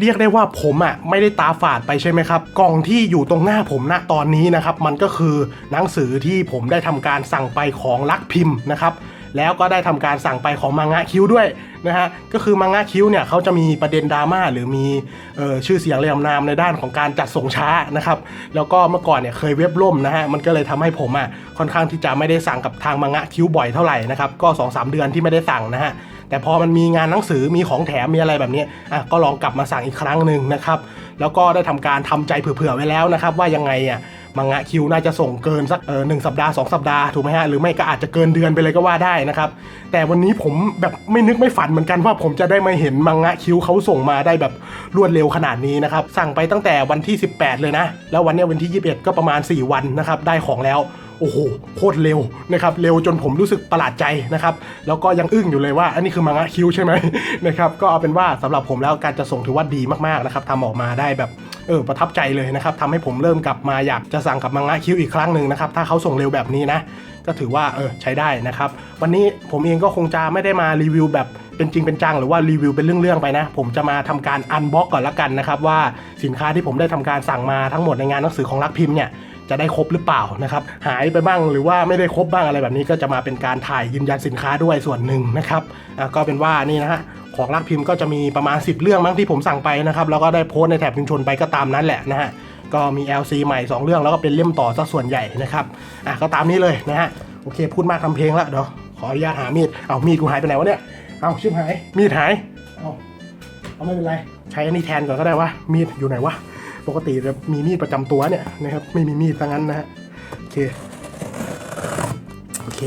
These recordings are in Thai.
เรียกได้ว่าผมอะไม่ได้ตาฝาดไปใช่ไหมครับ กล่องที่อยู่ตรงหน้าผมณตอนนี้นะครับ มันก็คือหนังสือที่ผมได้ทำการสั่งไปของลักพิมพ์นะครับ แล้วก็ได้ทำการสั่งไปของมังงะคิวด้วยนะฮะก็คือมังงะคิวเนี่ยเขาจะมีประเด็นดราม่าหรือมีออชื่อเสียงเรียมนามในด้านของการจัดส่งช้านะครับแล้วก็เมื่อก่อนเนี่ยเคยเว็บล่มนะฮะมันก็เลยทำให้ผมอะค่อนข้างที่จะไม่ได้สั่งกับทางมังงะคิวบ่อยเท่าไหร่นะครับก็2อสเดือนที่ไม่ได้สั่งนะฮะแต่พอมันมีงานหนังสือมีของแถมมีอะไรแบบนี้อะก็ลองกลับมาสั่งอีกครั้งหนึ่งนะครับแล้วก็ได้ทำการทำใจเผื่อๆไว้แล้วนะครับว่ายังไงอะ มังงะคิวน่าจะส่งเกินสักเออหนึ่งสัปดาห์สองสัปดาห์ถูกไหมฮะหรือไม่ก็อาจจะเกินเดือนไปเลยก็ว่าได้นะครับ แต่วันนี้ผมแบบไม่นึกไม่ฝันเหมือนกันว่าผมจะได้มาเห็นมังงะคิวเขาส่งมาได้แบบรวดเร็วขนาดนี้นะครับสั่งไปตั้งแต่วันที่ 18 เลยนะ แล้ววันเนี้ยวันที่ 21 ก็ประมาณ 4 วันนะครับได้ของแล้ว โอ้โหโคตรเร็วนะครับเร็วจนผมรู้สึกประหลาดใจนะครับแล้วก็ยังอึ้งอยู่เลยว่าอันนี้คือมังงะคิวใช่ไหมนะครับก็เอาเป็นว่าสำหรับผมแล้วการจะส่งถือว่าดีมากๆนะครับทำออกมาได้แบบเออประทับใจเลยนะครับทำให้ผมเริ่มกลับมาอยากจะสั่งกับมังงะคิวอีกครั้งหนึ่งนะครับถ้าเขาส่งเร็วแบบนี้นะก็ถือว่าเออใช้ได้นะครับ วันนี้ผมเองก็คงจะไม่ได้มารีวิวแบบเป็นจริงเป็นจังหรือว่ารีวิวเป็นเรื่องๆไปนะ ผมจะมาทำการอันบ็อกก่อนละกันนะครับว่าสินค้าที่ผมได้ทำการสั่งมาทั้งหมดในงานหนังสือของรักพิมพ์เนี่ย จะได้ครบหรือเปล่านะครับหายไปบ้างหรือว่าไม่ได้ครบบ้างอะไรแบบนี้ ก็จะมาเป็นการถ่ายยืนยันสินค้าด้วยส่วนหนึ่งนะครับก็เป็นว่านี่นะฮะของรักพิมพ์ก็จะมีประมาณ 10 เรื่องมั้งที่ผมสั่งไปนะครับแล้วก็ได้โพสในแถบชุมชนไปก็ตามนั้นแหละนะฮะก็มี LC ใหม่ 2 เรื่องแล้วก็เป็นเล่มต่อซะส่วนใหญ่นะครับอะก็ตามนี้เลยนะฮะโอเค พูดมากทำเพลงล้วเดี๋ยวขออนุญาตหามีดเอามีดกูหายไปไหนวะเนี่ยเอาชิบหายมีดหายเอาเอาไม่เป็นไรใช้อันนี้แทนก่อนก็ได้วะมีดอยู่ไหนวะ ปกติจะมีมีดประจำตัวเนี่ยนะครับ ไม่มีมีดซะงั้นนะฮะโอเค โอเค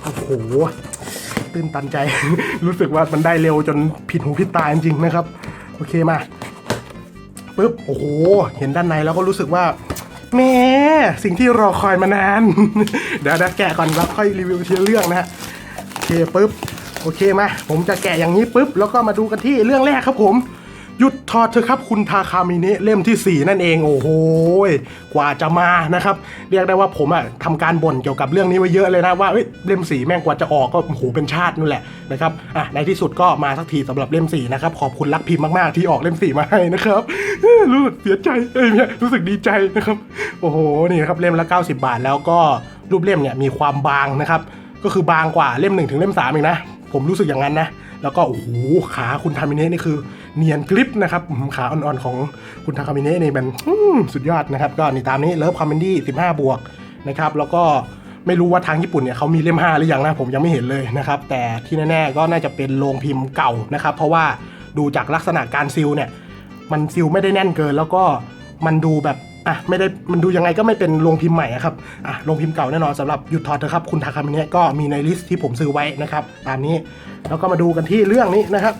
โอ้โห ตื่นตันใจ รู้สึกว่ามันได้เร็วจนผิดหูผิดตาจริงๆนะครับ โอเคมาปุ๊บ โอ้โห เห็นด้านในแล้วก็รู้สึกว่าแม่สิ่งที่รอคอยมานาน เดี๋ยวเดี๋ยวแกะก่อนแล้วค่อยรีวิวทีละเรื่องนะฮะโอเคปุ๊บ โอเคมา ผมจะแกะอย่างนี้ปุ๊บ แล้วก็มาดูกันที่เรื่องแรกครับผม หยุดถอดเถอะครับคุณทาคามิเนะเล่มที่ 4 นั่นเองโอ้โหกว่าจะมานะครับ เรียกได้ว่าผมอะทำการบ่นเกี่ยวกับเรื่องนี้ไว้เยอะเลยนะว่าเล่มสีแม่งกว่าจะออกก็โอ้โหเป็นชาตินู่นแหละนะครับอะในที่สุดก็มาสักทีสำหรับเล่มสีนะครับขอบคุณรักพิมพ์มากๆที่ออกเล่มสีมาให้นะครับรู้สึกเสียใจเอ้ยเนี่ยรู้สึกดีใจนะครับโอ้โหนี่นะครับเล่มละ 90 บาท แล้วก็รูปเล่มเนี่ยมีความบางนะครับก็คือบางกว่าเล่มหนึ่งถึงเล่มสามเองนะผมรู้สึกอย่างนั้นนะแล้วก็โอ้โหขาคุณทามิเนะนี่คือ เนียนกริปนะครับขาอ่อนๆของคุณทาคามิเนะนี่มันสุดยอดนะครับ ก็นี่ตามนี้เลิฟคอมเมดี้15 บวกนะครับ แล้วก็ไม่รู้ว่าทางญี่ปุ่นเนี่ยเขามีเล่ม 5 หรือยังนะ ผมยังไม่เห็นเลยนะครับ แต่ที่แน่ๆก็น่าจะเป็นโรงพิมพ์เก่านะครับ เพราะว่าดูจากลักษณะการซิลเนี่ย มันซิลไม่ได้แน่นเกิน แล้วก็มันดูแบบอะไม่ได้มันดูยังไงก็ไม่เป็นโรงพิมพ์ใหม่ครับอะโรงพิมพ์เก่าแน่นอนสำหรับหยุดถอดเถอะครับ คุณทาคามิเนะก็มีในลิสต์ที่ผมซื้อไว้นะครับ ตามนี้แล้วก็มาดูกันที่เรื่องนี้นะครับ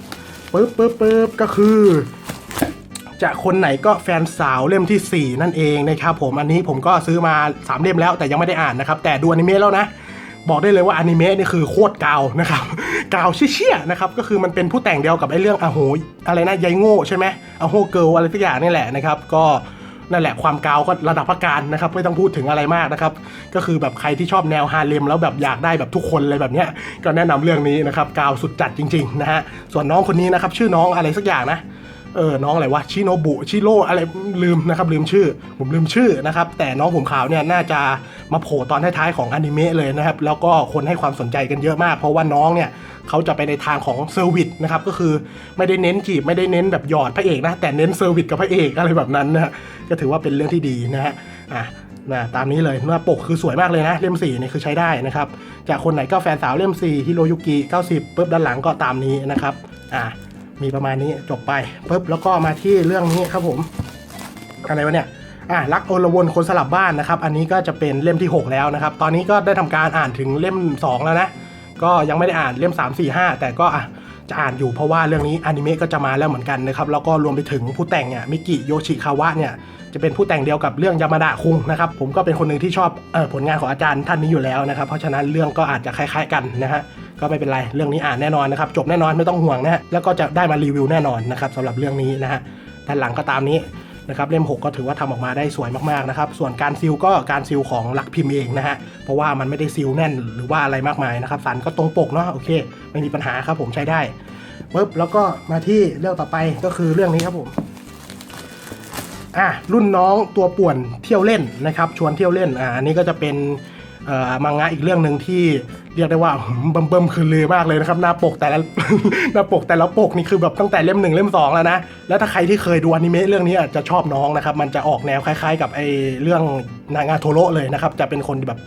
ปึ๊บปึ๊บปึ๊บก็คือ จะคนไหนก็แฟนสาวเล่มทีสี่ 4 นั่นเองนะครับผมอันนี้ผมก็ซื้อมา 3 เล่มแล้วแต่ยังไม่ได้อ่านนะครับ แต่ดูอนิเมะแล้วนะ บอกได้เลยว่าอนิเมะนี่คือโคตรกาวนะครับกาวเชี่ยๆนะครับก็คือมันเป็นผู้แต่งเดียวกับไอ้เรื่องอโหอะไรนะยายโง่ใช่ไหมอโหเกิลอะไรสักอย่างนี่แหละนะครับ ก็ นั่นแหละความกาวก็ระดับพักการนะครับไม่ต้องพูดถึงอะไรมากนะครับก็คือแบบใครที่ชอบแนวฮาเลมแล้วแบบอยากได้แบบทุกคนเลยแบบเนี้ยก็แนะนำเรื่องนี้นะครับกาวสุดจัดจริงๆนะฮะส่วนน้องคนนี้นะครับชื่อน้องอะไรสักอย่างนะ เออน้องอะไรวะชิโนบุชิโร่อะไรลืมนะครับลืมชื่อ ผมลืมชื่อนะครับแต่น้องผมขาวเนี่ยน่าจะมาโผล่ตอนท้ายๆของอนิเมะเลยนะครับแล้วก็คนให้ความสนใจกันเยอะมาก เพราะว่าน้องเนี่ยเขาจะไปในทางของเซอร์วิสนะครับก็คือไม่ได้เน้นจีบไม่ได้เน้นแบบหยอดพระเอกนะแต่เน้นเซอร์วิสกับพระเอกอะไรแบบนั้นนะฮะก็ถือว่าเป็นเรื่องที่ดีนะฮะอะนะตามนี้เลยหน้าปกคือสวยมากเลยนะ เล่ม4เนี่ยคือใช้ได้นะครับ จากคนไหนก็แฟนสาวเล่ม 4 ฮิโรยุกิ 90ปุ๊บด้านหลังก็ตามนี้นะครับ อะ มีประมาณนี้จบไปปุ๊บแล้วก็มาที่เรื่องนี้ครับผมอะไรวะเนี่ยอะรักโอลวนคนสลับบ้านนะครับ อันนี้ก็จะเป็นเล่มที่ 6 แล้วนะครับ ตอนนี้ก็ได้ทำการอ่านถึงเล่ม 2 แล้วนะ ก็ยังไม่ได้อ่านเล่ม 3 4 5 แต่ก็อะจะอ่านอยู่เพราะว่าเรื่องนี้อนิเมะก็จะมาแล้วเหมือนกันนะครับ แล้วก็รวมไปถึงผู้แต่งเนี่ยมิกิโยชิคาวะเนี่ยจะเป็นผู้แต่งเดียวกับเรื่องยามาดะคุงนะครับ ผมก็เป็นคนหนึ่งที่ชอบออผลงานของอาจารย์ท่านนี้อยู่แล้วนะครับ เพราะฉะนั้นเรื่องก็อาจจะคล้าย ๆกันนะฮะ ก็ไม่เป็นไรเรื่องนี้อ่านแน่นอนนะครับจบแน่นอนไม่ต้องห่วงนะฮะแล้วก็จะได้มารีวิวแน่นอนนะครับสำหรับเรื่องนี้นะฮะด้านหลังก็ตามนี้นะครับเล่ม 6 ก็ถือว่าทำออกมาได้สวยมากๆนะครับส่วนการซิลก็การซิลของลักพิมพ์เองนะฮะเพราะว่ามันไม่ได้ซิลแน่นหรือว่าอะไรมากมายนะครับสันก็ตรงปกเนาะโอเค ไม่มีปัญหาครับผมใช้ได้ปุ๊บแล้วก็มาที่เรื่องต่อไปก็คือเรื่องนี้ครับผมอะรุ่นน้องตัวป่วนเที่ยวเล่นนะครับชวนเที่ยวเล่นอ่าอันนี้ก็จะเป็น มังงะอีกเรื่องหนึ่งที่เรียกได้ว่าบิ่มเบิ่มๆคือลือมากเลยนะครับ หน้าปกแต่ละหน้าปกแต่ละปกนี่คือแบบตั้งแต่เล่มหนึ่งเล่มสองแล้วนะ แล้วถ้าใครที่เคยดูอนิเมะเรื่องนี้อาจจะชอบน้องนะครับ มันจะออกแนวคล้าย ๆ กับไอเรื่องนางาโทโรเลยนะครับ จะเป็นคนแบบ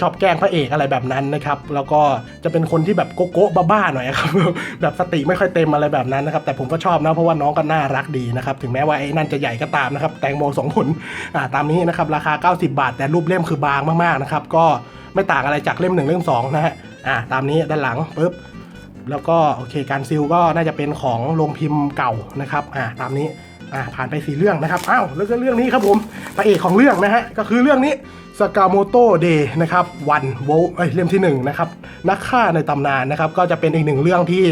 ชอบแกล้งพระเอกอะไรแบบนั้นนะครับ แล้วก็จะเป็นคนที่แบบโกโก้บ้าๆหน่อยครับ แบบสติไม่ค่อยเต็มอะไรแบบนั้นนะครับ แต่ผมก็ชอบนะเพราะว่าน้องก็น่ารักดีนะครับ ถึงแม้ว่าไอ้นั่นจะใหญ่ก็ตามนะครับ แตงโมสองผลอ่าตามนี้นะครับ ราคา 90 บาท แต่รูปเล่มคือบางมากๆนะครับ ก็ไม่ต่างอะไรจากเล่มหนึ่งเล่มสองนะฮะ อ่า ตามนี้ด้านหลังปุ๊บ แล้วก็โอเค การซิลก็น่าจะเป็นของโรงพิมพ์เก่านะครับ อ่า ตามนี้ อ่าผ่านไปสี่เรื่องนะครับอ้าวแล้วก็เรื่องนี้ครับผมพระเอกของเรื่องนะฮะก็คือเรื่องนี้สกาโมโตเดย์นะครับวันโวเอ้ยเล่มที่หนึ่งนะครับนักฆ่าในตำนานนะครับก็จะเป็นอีกหนึ่งเรื่องที่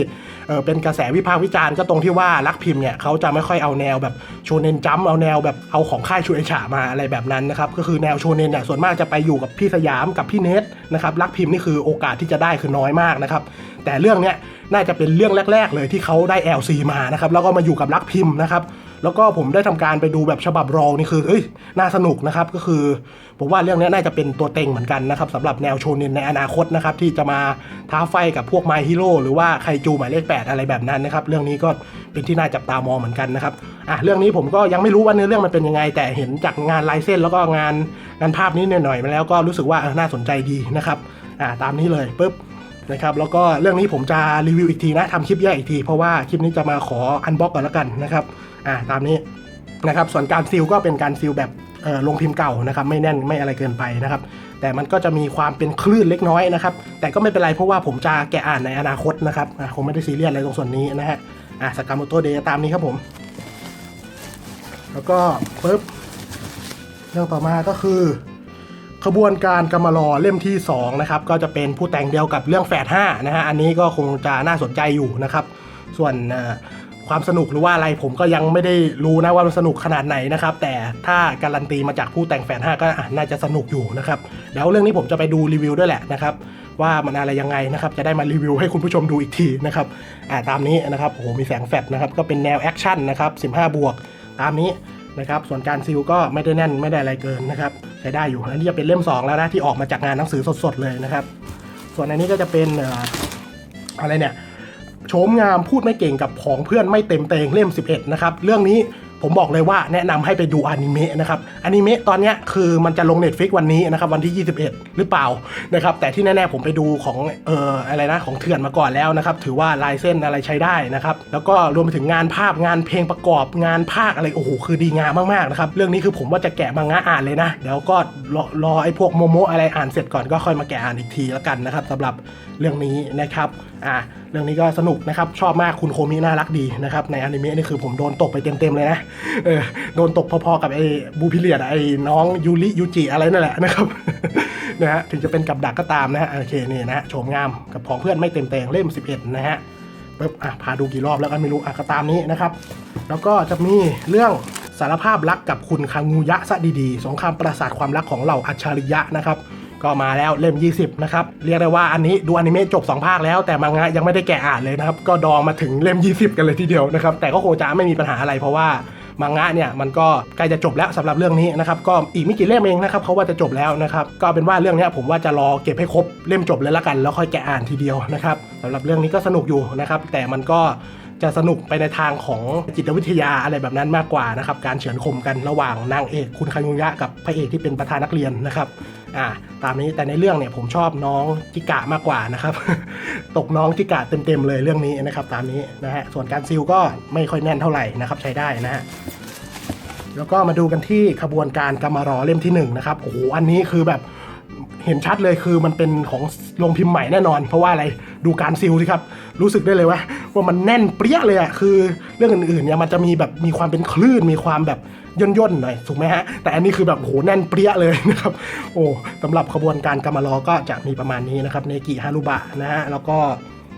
เออเป็นกระแสวิพากษ์วิจารณ์ก็ตรงที่ว่ารักพิมพ์เนี่ยเขาจะไม่ค่อยเอาแนวแบบโชเนนจัมป์เอาแนวแบบเอาของค่ายชูเอชามาอะไรแบบนั้นนะครับก็คือแนวโชเนนเนี่ยส่วนมากจะไปอยู่กับพี่สยามกับพี่เนทนะครับรักพิมพ์นี่คือโอกาสที่จะได้คือน้อยมากนะครับแต่เรื่องเนี้ยน่าจะเป็นเรื่องแรก ๆ เลยที่เขาได้ LC มานะครับแล้วก็มาอยู่กับรักพิมพ์นะครับ แล้วก็ผมได้ทำการไปดูแบบฉบับรองนี่คือเอ้ยน่าสนุกนะครับก็คือ ผมว่าเรื่องนี้น่าจะเป็นตัวเต็งเหมือนกันนะครับสำหรับแนวโชเนนในอนาคตนะครับที่จะมาท้าไฟกับพวก My Hero หรือว่าไคจูหมายเลข 8 อะไรแบบนั้นนะครับเรื่องนี้ก็เป็นที่น่าจับตามองเหมือนกันนะครับอะเรื่องนี้ผมก็ยังไม่รู้ว่าเนื้อเรื่องมันเป็นยังไง แต่เห็นจากงานลายเส้นแล้วก็งานงานภาพนี้หน่อยๆมาแล้วก็รู้สึกว่าน่าสนใจดีนะครับอ่าตามนี้เลยปุ๊บนะครับแล้วก็เรื่องนี้ผมจะรีวิวอีกทีนะทำคลิปแยกอีกที เพราะว่าคลิปนี้จะมาขออันบ็อกก่อนแล้วกันนะครับ อ่าตามนี้นะครับส่วนการซีลก็เป็นการซีลแบบลงพิมพ์เก่านะครับไม่แน่นไม่อะไรเกินไปนะครับ แต่มันก็จะมีความเป็นคลื่นเล็กน้อยนะครับ แต่ก็ไม่เป็นไรเพราะว่าผมจะแกะอ่านในอนาคตนะครับคงไม่ได้ซีเรียสอะไรตรงส่วนนี้นะฮะอ่าสกามโตเดย์ตามนี้ครับผม แล้วก็ปึ๊บเรื่องต่อมาก็คือขบวนการกำมารอเล่มที่2นะครับก็จะเป็นผู้แต่งเดียวกับเรื่องแฝด5นะฮะอันนี้ก็คงจะน่าสนใจอยู่นะครับ ส่วนอ ความสนุกหรือว่าอะไรผมก็ยังไม่ได้รู้นะว่ามันสนุกขนาดไหนนะครับ แต่ถ้าการันตีมาจากผู้แต่งแฝด5ก็น่าจะสนุกอยู่นะครับเดี๋ยวเรื่องนี้ผมจะไปดูรีวิวด้วยแหละนะครับว่ามันอะไรยังไงนะครับจะได้มารีวิวให้คุณผู้ชมดูอีกทีนะครับอ่าตามนี้นะครับโอ้โหมีแสงแฟลชนะครับก็เป็นแนวแอคชั่นนะครับ15 บวก ตามนี้นะครับส่วนการซิลก็ไม่ได้แน่นไม่ได้อะไรเกินนะครับใช้ได้อยู่อันนี้จะเป็นเล่ม 2 แล้วนะที่ออกมาจากงานหนังสือสดๆเลยนะครับ ส่วนอันนี้ก็จะเป็นอะไรเนี่ย โฉมงามพูดไม่เก่งกับของเพื่อนไม่เต็มเตงเล่ม 11 นะครับ เรื่องนี้ผมบอกเลยว่าแนะนำให้ไปดูอนิเมะนะครับอนิเมะตอนนี้คือมันจะลง Netflix วันนี้นะครับวันที่ 21 หรือเปล่านะครับแต่ที่แน่ๆผมไปดูของเอ่ออะไรนะของเถื่อนมาก่อนแล้วนะครับถือว่าลายเส้นอะไรใช้ได้นะครับแล้วก็รวมไปถึงงานภาพงานเพลงประกอบงานภาคอะไรโอ้โหคือดีงามมากๆนะครับเรื่องนี้คือผมว่าจะแกะมังงะอ่านเลยนะเดี๋ยวก็รอรอไอ้พวกโมโมอะไรอ่านเสร็จก่อนก็ค่อยมาแกะอ่านอีกทีแล้วกันนะครับสำหรับเรื่องนี้นะครับอ่าเรื่องนี้ก็สนุกนะครับ ชอบมากคุณโคมิน่ารักดีนะครับ ในอนิเมะนี่คือผมโดนตกไปเต็มๆเลยนะเออโดนตกพอๆกับไอ้บูพิเลียดไอ้น้องยูริยูจิอะไรนั่นแหละนะครับนะฮะถึงจะเป็นกับดักก็ตามนะฮะโอเคนี่นะฮะโฉมงามกับของเพื่อนไม่เต็มแตงเล่ม 11 นะฮะปึ๊บอะพาดูกี่รอบแล้วกันไม่รู้อะก็ตามนี้นะครับ แล้วก็จะมีเรื่องสารภาพรักกับคุณคังงูยะซะดีๆ สงครามประสาทความรักของเหล่าอัจฉริยะนะครับ ก็มาแล้วเล่ม 20 นะครับ เรียกได้ว่าอันนี้ดูอนิเมะจบ 2 ภาคแล้วแต่มังงะยังไม่ได้แกะอ่านเลยนะครับ ก็ดองมาถึงเล่ม 20 กันเลยทีเดียวนะครับ แต่ก็คงจะไม่มีปัญหาอะไรเพราะว่ามังงะเนี่ยมันก็ใกล้จะจบแล้วสำหรับเรื่องนี้นะครับก็อีกไม่กี่เล่มเองนะครับเขาว่าจะจบแล้วนะครับก็เป็นว่าเรื่องนี้ผมว่าจะรอเก็บให้ครบเล่มจบเลยละกัน แล้วค่อยแกะอ่านทีเดียวนะครับสำหรับเรื่องนี้ก็สนุกอยู่นะครับแต่มันก็ จะสนุกไปในทางของจิตวิทยาอะไรแบบนั้นมากกว่านะครับการเฉือนคมกันระหว่างนางเอกคุณคังยุยะกับพระเอกที่เป็นประธานนักเรียนนะครับอ่าตามนี้แต่ในเรื่องเนี่ยผมชอบน้องจิกะมากกว่านะครับ ตกน้องจิกะเต็มๆเลยเรื่องนี้นะครับ ตามนี้นะฮะส่วนการซิลก็ไม่ค่อยแน่นเท่าไหร่นะครับใช้ได้นะฮะแล้วก็มาดูกันที่ขบวนการกรรมารอเล่มที่1นะครับโอ้โหอันนี้คือแบบ เห็นชัดเลยคือมันเป็นของโรงพิมพ์ใหม่แน่นอน เพราะว่าอะไรดูการซิลสิครับ รู้สึกได้เลยว่าว่ามันแน่นเปรี้ยเลยอะคือเรื่องอื่นๆเนี่ยมันจะมีแบบมีความเป็นคลื่นมีความแบบย่นย่นๆหน่อยถูกไหมฮะ แต่อันนี้คือแบบโหแน่นเปรี้ยเลยนะครับ โอ้สำหรับขบวนการกรรมารอก็จะมีประมาณนี้นะครับเนกิฮารุบะนะฮะแล้วก็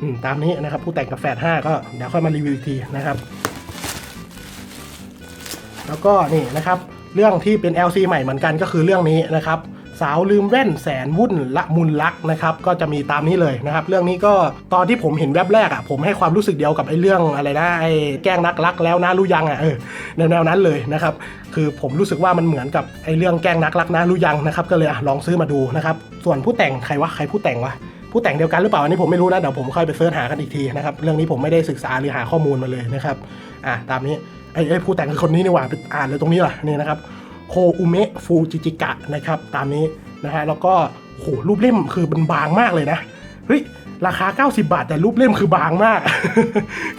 อืมตามนี้นะครับ ผู้แต่งกับแฝดห้าก็เดี๋ยวค่อยมารีวิวอีกทีนะครับ แล้วก็นี่นะครับ เรื่องที่เป็น LC ใหม่เหมือนกันก็คือเรื่องนี้นะครับ สาวลืมแว่นแสนวุ่นละมุนลักนะครับก็จะมีตามนี้เลยนะครับ เรื่องนี้ก็ตอนที่ผมเห็นแวบแรกอะผมให้ความรู้สึกเดียวกับไอ้เรื่องอะไรนะไอ้แกล้งนักรักแล้วนะรู้ยังอะเออแนวนวๆนั้นเลยนะครับคือผมรู้สึกว่ามันเหมือนกับไอ้เรื่องแกล้งนักรักนะรู้ยังนะครับก็เลยอะลองซื้อมาดูนะครับส่วนผู้แต่งใครวะใครผู้แต่งวะผู้แต่งเดียวกันหรือเปล่าอันนี้ผมไม่รู้นะเดี๋ยวผมค่อยไปเสิร์ชหากันอีกทีนะครับเรื่องนี้ผมไม่ได้ศึกษาหรือหาข้อมูลมาเลยนะครับอะตามนี้ไอ้ไอ้ผู้แต่งคือคนนี้นี่หว่าไปอ่านเลยตรงนี้ล่ะนี่นะครับ โคอุเมะฟูจิจิกะนะครับตามนี้นะฮะแล้วก็โหรูปเล่มคือมันบางมากเลยนะเฮ้ยราคา 90 บาท แต่รูปเล่มคือบางมาก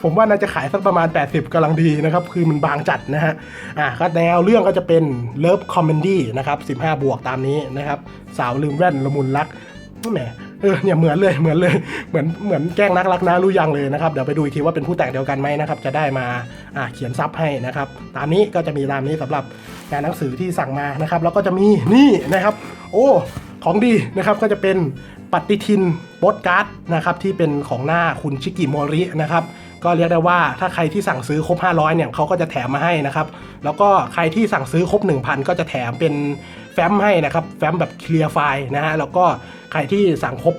ผมว่าน่าจะขายสักประมาณ 80กำลังดีนะครับ คือมันบางจัดนะฮะ อะก็แนวเรื่องก็จะเป็นเลิฟคอมเมดี้นะครับ 15 บวกตามนี้นะครับ สาวลืมแว่นละมุนรักแหมเออเนี่ยเหมือนเลยเหมือนเลยเหมือนเหมือนแกล้งนักรักนะรู้ยังเลยนะครับ เดี๋ยวไปดูอีกทีว่าเป็นผู้แต่งเดียวกันไหมนะครับ จะได้มาอะเขียนซับให้นะครับ ตามนี้ก็จะมีตามนี้สำหรับ งานหนังสือที่สั่งมานะครับ แล้วก็จะมีนี่นะครับ โอ้ของดีนะครับก็จะเป็นปฏิทินโปสการ์ดนะครับที่เป็นของหน้าคุณชิกิโมรินะครับก็เรียกได้ว่าถ้าใครที่สั่งซื้อครบ 500 เนี่ยเขาก็จะแถมมาให้นะครับ แล้วก็ใครที่สั่งซื้อครบ 1,000 ก็จะแถมเป็นแฟ้มให้นะครับ แฟ้มแบบเคลียร์ไฟล์นะฮะ แล้วก็ใครที่สั่งครบ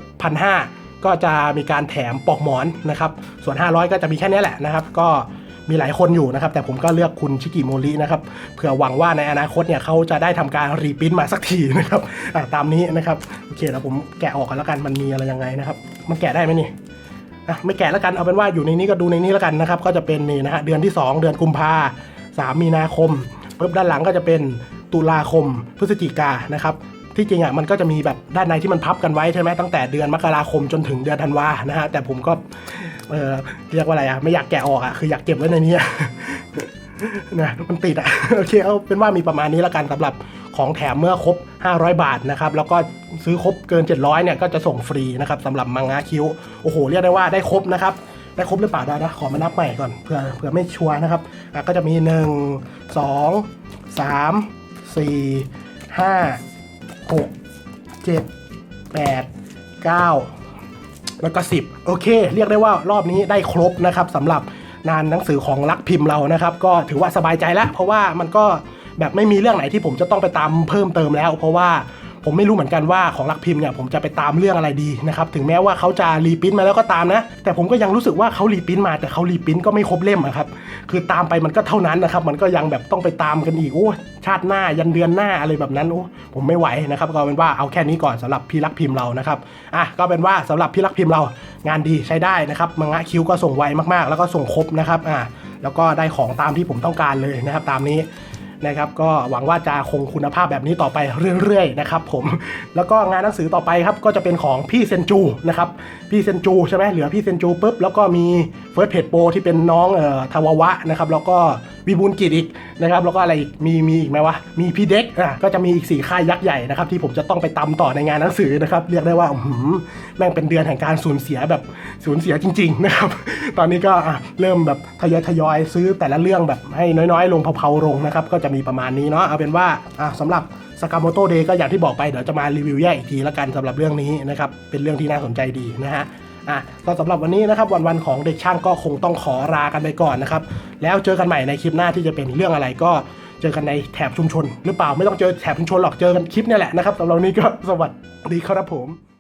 1,500 ก็จะมีการแถมปลอกหมอนนะครับ ส่วน 500 ก็จะมีแค่นี้แหละนะครับ ก็ มีหลายคนอยู่นะครับ แต่ผมก็เลือกคุณชิกิโมรินะครับเผื่อหวังว่าในอนาคตเนี่ยเขาจะได้ทำการรีพิมพ์มาสักทีนะครับตามนี้นะครับโอเคแล้วผมแกะออกกันแล้วกันมันมีอะไรยังไงนะครับ มันแกะได้ไหมนี่อะไม่แกะแล้วกันเอาเป็นว่าอยู่ในนี้ก็ดูในนี้แล้วกันนะครับ ก็จะเป็นนี่นะฮะเดือนที่ 2 เดือนกุมภาสามมีนาคมปุ๊บด้านหลังก็จะเป็นตุลาคมพฤศจิกานะครับ ที่จริงอะมันก็จะมีแบบด้านในที่มันพับกันไว้ใช่ไหมตั้งแต่เดือนมกราคมจนถึงเดือนธันวานะฮะแต่ผมก็เออเรียกว่าอะไรอะไม่อยากแกะออกอะคืออยากเก็บไว้ในนี้นะมันติดอะโอเคเอาเป็นว่ามีประมาณนี้แล้วกันสำหรับของแถมเมื่อครบ 500 บาทนะครับแล้วก็ซื้อครบเกิน 700เนี่ยก็จะส่งฟรีนะครับสำหรับมังงะคิ้วโอ้โหเรียกได้ว่าได้ครบนะครับได้ครบหรือเปล่าได้นะขอมานับใหม่ก่อนเผื่อเผื่อไม่ชัวร์นะครับก็จะมี 1 2 3 4 5 6 7 8 9แล้วก็10โอเค เรียกได้ว่ารอบนี้ได้ครบนะครับสำหรับงานหนังสือของรักพิมพ์เรานะครับ ก็ถือว่าสบายใจแล้ว เพราะว่ามันก็แบบไม่มีเรื่องไหนที่ผมจะต้องไปตามเพิ่มเติมแล้ว เพราะว่า ผมไม่รู้เหมือนกันว่าของรักพิมพ์เนี่ยผมจะไปตามเรื่องอะไรดีนะครับถึงแม้ว่าเขาจะรีปริ้นมาแล้วก็ตามนะ แต่ผมก็ยังรู้สึกว่าเขารีปริ้นมาแต่เขารีปริ้นก็ไม่ครบเล่มอะครับคือตามไปมันก็เท่านั้นนะครับมันก็ยังแบบต้องไปตามกันอีกโอ้ชาติหน้ายันเดือนหน้าอะไรแบบนั้นโอ้ผมไม่ไหวนะครับก็เป็นว่าเอาแค่นี้ก่อนสำหรับพี่รักพิมพ์เรานะครับอะก็เป็นว่าสำหรับพี่รักพิมพ์เรางานดีใช้ได้นะครับมังงะคิวก็ส่งไวมากๆ แล้วก็ส่งครบนะครับอะแล้วก็ได้ของตามที่ผมต้องการเลยนะครับตามนี้ นะครับก็หวังว่าจะคงคุณภาพแบบนี้ต่อไปเรื่อยๆนะครับผมแล้วก็งานหนังสือต่อไปครับก็จะเป็นของพี่เซนจูนะครับพี่เซนจูใช่ไหมเหลือพี่เซนจูปุ๊บแล้วก็มีเฟิร์สเพจโปที่เป็นน้องเอ่อทาวาวะนะครับแล้วก็วิบูลกิจอีกนะครับ แล้วก็อะไรอีก มีมีอีกไหมวะ มีพี่เด็กอะก็จะมีอีกสี่ค่ายยักษ์ใหญ่นะครับที่ผมจะต้องไปตำต่อในงานหนังสือนะครับเรียกได้ว่าหือแม่งเป็นเดือนแห่งการสูญเสียแบบสูญเสียจริง ๆ นะครับ ตอนนี้ก็เริ่มแบบทยอยทยอยซื้อแต่ละเรื่องแบบให้น้อยๆ ลงเผาๆลงนะครับก็จะมีประมาณนี้เนาะเอาเป็นว่าอะสำหรับสกามโมโตเดย์ก็อย่างที่บอกไปเดี๋ยวจะมารีวิวแยกอีกทีละกันสำหรับเรื่องนี้นะครับเป็นเรื่องที่น่าสนใจดีนะฮะ อะก็สำหรับวันนี้นะครับวันๆของเด็กช่างก็คงต้องขอลากันไปก่อนนะครับแล้วเจอกันใหม่ในคลิปหน้าที่จะเป็นเรื่องอะไรก็เจอกันในแถบชุมชน หรือเปล่าไม่ต้องเจอแถบชุมชนหรอกเจอกันคลิปนี่แหละนะครับสำหรับวันนี้ก็สวัสดีครับผม